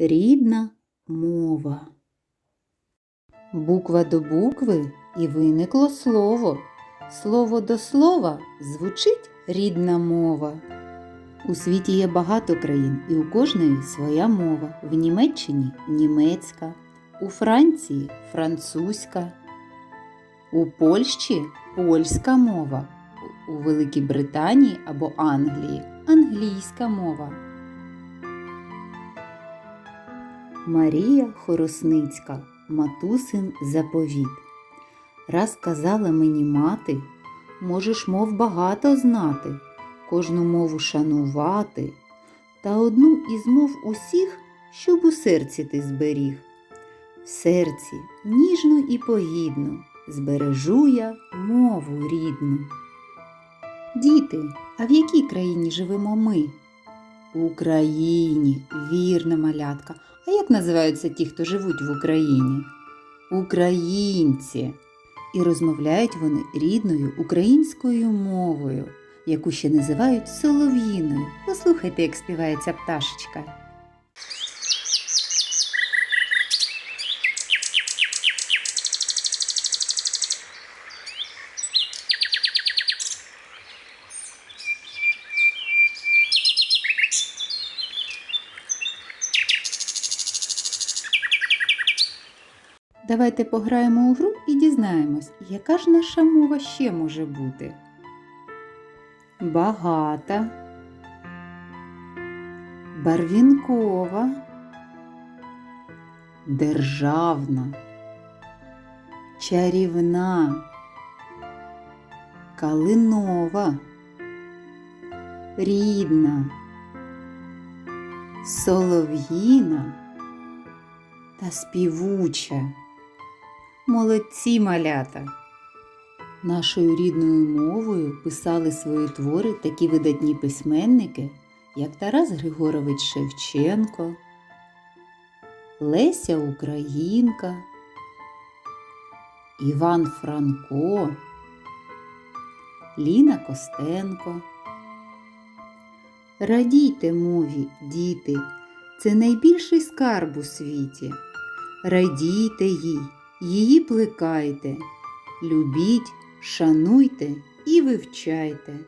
Рідна мова. Буква до букви і виникло слово. Слово до слова звучить рідна мова. У світі є багато країн, і у кожної своя мова. В Німеччині німецька, у Франції французька, у Польщі польська мова, у Великій Британії або Англії англійська мова. Марія Хоросницька, матусин заповіт. Раз казала мені мати, можеш мов багато знати, кожну мову шанувати, та одну із мов усіх, щоб у серці ти зберіг. В серці ніжно і погідно збережу я мову рідну. Діти, а в якій країні живемо ми? Україні, вірна малятка. А як називаються ті, хто живуть в Україні? Українці. І розмовляють вони рідною українською мовою, яку ще називають солов'їною. Послухайте, як співається пташечка. Давайте пограємо у гру і дізнаємось, яка ж наша мова ще може бути. Багата, барвінкова, державна, чарівна, калинова, рідна, солов'їна. Та співуча. Молодці малята! Нашою рідною мовою писали свої твори такі видатні письменники, як Тарас Григорович Шевченко, Леся Українка, Іван Франко, Ліна Костенко. Радійте мові, діти, це найбільший скарб у світі. Радійте їй, її плекайте, любіть, шануйте і вивчайте.